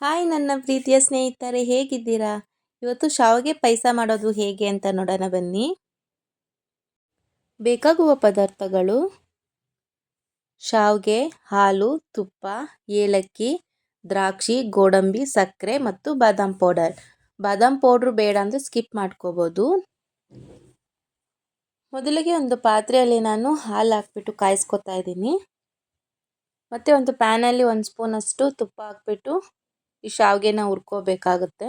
Hi ನನ್ನ ಪ್ರೀತಿಯ ಸ್ನೇಹಿತರೆ, ಹೇಗಿದ್ದೀರಾ? ಇವತ್ತು ಶಾವಿಗೆ ಪಾಯಸ ಮಾಡೋದು ಹೇಗೆ ಅಂತ ನೋಡೋಣ ಬನ್ನಿ. ಬೇಕಾಗುವ ಪದಾರ್ಥಗಳು ಶಾವಿಗೆ, ಹಾಲು, ತುಪ್ಪ, ಏಲಕ್ಕಿ, ದ್ರಾಕ್ಷಿ, ಗೋಡಂಬಿ, ಸಕ್ಕರೆ ಮತ್ತು ಬಾದಾಮ್ ಪೌಡರ್. ಬಾದಾಮ್ ಪೌಡ್ರು ಬೇಡ ಅಂದರೆ ಸ್ಕಿಪ್ ಮಾಡ್ಕೋಬೋದು. ಮೊದಲಿಗೆ ಒಂದು ಪಾತ್ರೆಯಲ್ಲಿ ನಾನು ಹಾಲು ಹಾಕ್ಬಿಟ್ಟು ಕಾಯಿಸ್ಕೊತಾ ಇದ್ದೀನಿ. ಮತ್ತು ಒಂದು ಪ್ಯಾನಲ್ಲಿ ಒಂದು ಸ್ಪೂನಷ್ಟು ತುಪ್ಪ ಹಾಕ್ಬಿಟ್ಟು ಈ ಶಾವಿಗೆನ ಹುರ್ಕೋಬೇಕಾಗುತ್ತೆ.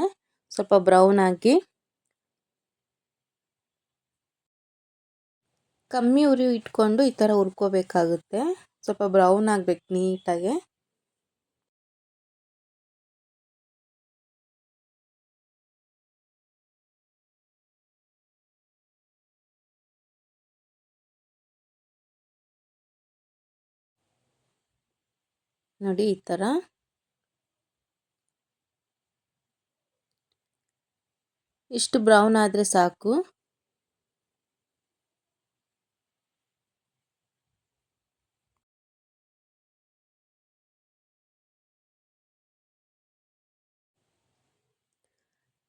ಸ್ವಲ್ಪ ಬ್ರೌನ್ ಆಗಿ. ಕಮ್ಮಿ ಉರಿ ಇಟ್ಕೊಂಡು ಈ ಥರ ಹುರ್ಕೋಬೇಕಾಗುತ್ತೆ. ಸ್ವಲ್ಪ ಬ್ರೌನ್ ಆಗಬೇಕು ನೀಟಾಗೆ. ನೋಡಿ ಈ ಥರ. ಇಷ್ಟು ಬ್ರೌನ್ ಆದರೆ ಸಾಕು.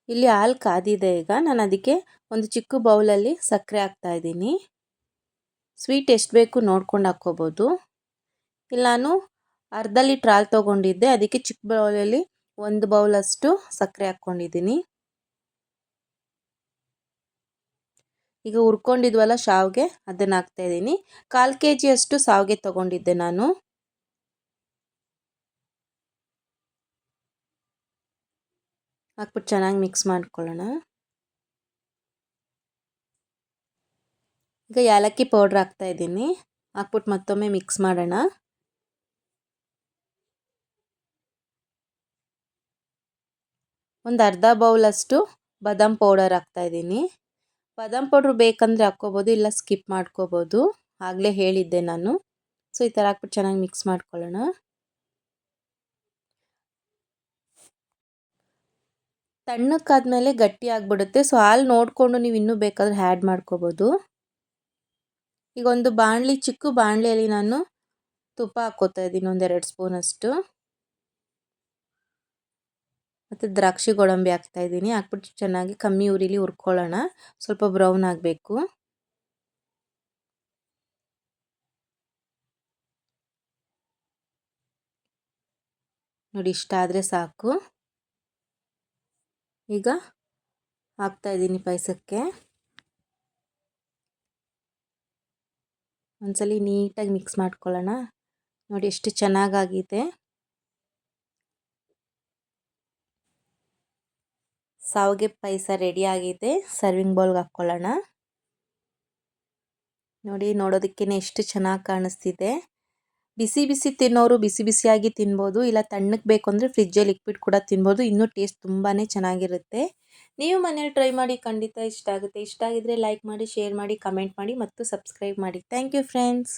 ಇಲ್ಲಿ ಹಾಲು ಕಾದಿದೆ ಈಗ. ನಾನು ಅದಕ್ಕೆ ಒಂದು ಚಿಕ್ಕ ಬೌಲಲ್ಲಿ ಸಕ್ಕರೆ ಹಾಕ್ತಾ ಇದ್ದೀನಿ. ಸ್ವೀಟ್ ಎಷ್ಟು ಬೇಕು ನೋಡ್ಕೊಂಡು ಹಾಕ್ಕೋಬೋದು. ಇಲ್ಲ ನಾನು ಅರ್ಧ ಲೀಟ್ರ್ ಹಾಲು ತೊಗೊಂಡಿದ್ದೆ. ಅದಕ್ಕೆ ಚಿಕ್ಕ ಬೌಲಲ್ಲಿ ಒಂದು ಬೌಲಷ್ಟು ಸಕ್ಕರೆ ಹಾಕ್ಕೊಂಡಿದ್ದೀನಿ. ಈಗ ಹುರ್ಕೊಂಡಿದ್ವಲ್ಲ ಶಾವಿಗೆ? ಅದನ್ನು ಇದ್ದೀನಿ. ಕಾಲು ಕೆ ಜಿಯಷ್ಟು ಶಾವಿಗೆ ತೊಗೊಂಡಿದ್ದೆ ನಾನು. ಹಾಕ್ಬಿಟ್ಟು ಚೆನ್ನಾಗಿ ಮಿಕ್ಸ್ ಮಾಡ್ಕೊಳ್ಳೋಣ. ಈಗ ಏಲಕ್ಕಿ ಪೌಡ್ರ್ ಇದ್ದೀನಿ. ಹಾಕ್ಬಿಟ್ಟು ಮತ್ತೊಮ್ಮೆ ಮಿಕ್ಸ್ ಮಾಡೋಣ. ಒಂದು ಅರ್ಧ ಬೌಲಷ್ಟು ಬಾದಾಮ್ ಪೌಡರ್ ಹಾಕ್ತಾಯಿದ್ದೀನಿ ಬಾದಾಮ್ ಪೌಡ್ರ್ ಬೇಕಂದರೆ ಹಾಕ್ಕೋಬೋದು, ಇಲ್ಲ ಸ್ಕಿಪ್ ಮಾಡ್ಕೋಬೋದು. ಆಗಲೇ ಹೇಳಿದ್ದೆ ನಾನು. ಸೊ, ಈ ಥರ ಹಾಕ್ಬಿಟ್ಟು ಚೆನ್ನಾಗಿ ಮಿಕ್ಸ್ ಮಾಡ್ಕೊಳ್ಳೋಣ. ತಣ್ಣಕ್ಕಾದ್ಮೇಲೆ ಗಟ್ಟಿ ಆಗಿಬಿಡುತ್ತೆ. ಸೊ, ಹಾಲು ನೋಡಿಕೊಂಡು ನೀವು ಇನ್ನೂ ಬೇಕಾದರೆ ಆ್ಯಡ್ ಮಾಡ್ಕೋಬೋದು. ಈಗ ಒಂದು ಬಾಣಲಿ, ಚಿಕ್ಕ ಬಾಣಲಿಯಲ್ಲಿ ನಾನು ತುಪ್ಪ ಹಾಕ್ಕೋತಾ ಇದ್ದೀನಿ, ಒಂದೆರಡು ಸ್ಪೂನಷ್ಟು. ಮತ್ತು ದ್ರಾಕ್ಷಿ ಗೋಡಂಬಿ ಹಾಕ್ತಾಯಿದ್ದೀನಿ ಹಾಕ್ಬಿಟ್ಟು ಚೆನ್ನಾಗಿ ಕಮ್ಮಿ ಉರಿಲಿ ಹುರ್ಕೊಳ್ಳೋಣ. ಸ್ವಲ್ಪ ಬ್ರೌನ್ ಆಗಬೇಕು. ನೋಡಿ, ಇಷ್ಟ ಆದರೆ ಸಾಕು. ಈಗ ಹಾಕ್ತಾಯಿದ್ದೀನಿ ಪಾಯಸಕ್ಕೆ. ಒಂದ್ಸಲಿ ನೀಟಾಗಿ ಮಿಕ್ಸ್ ಮಾಡ್ಕೊಳ್ಳೋಣ. ನೋಡಿ, ಎಷ್ಟು ಚೆನ್ನಾಗಾಗಿದೆ. ಸಾವಿಗೆ ಪಾಯಸ ಆಗಿದೆ ಸರ್ವಿಂಗ್ ಬೌಲ್ಗೆ ಹಾಕ್ಕೊಳ್ಳೋಣ ನೋಡಿ ನೋಡೋದಕ್ಕೇ ಎಷ್ಟು ಚೆನ್ನಾಗಿ ಕಾಣಿಸ್ತಿದೆ. ಬಿಸಿ ಬಿಸಿ ತಿನ್ನೋರು ಬಿಸಿ ಬಿಸಿಯಾಗಿ ತಿನ್ಬೋದು, ಇಲ್ಲ ತಣ್ಣಗೆ ಬೇಕು ಅಂದರೆ ಫ್ರಿಜ್ಜಲ್ಲಿ ಇಕ್ಬಿಟ್ಟು ಕೂಡ ತಿನ್ಬೋದು, ಇನ್ನೂ ಟೇಸ್ಟ್ ತುಂಬಾ ಚೆನ್ನಾಗಿರುತ್ತೆ. ನೀವು ಮನೇಲಿ ಟ್ರೈ ಮಾಡಿ ಖಂಡಿತ ಇಷ್ಟ ಆಗುತ್ತೆ. ಇಷ್ಟ ಆಗಿದ್ರೆ ಲೈಕ್ ಮಾಡಿ ಶೇರ್ ಮಾಡಿ ಕಮೆಂಟ್ ಮಾಡಿ, ಮತ್ತು ಸಬ್ಸ್ಕ್ರೈಬ್ ಮಾಡಿ. Thank you friends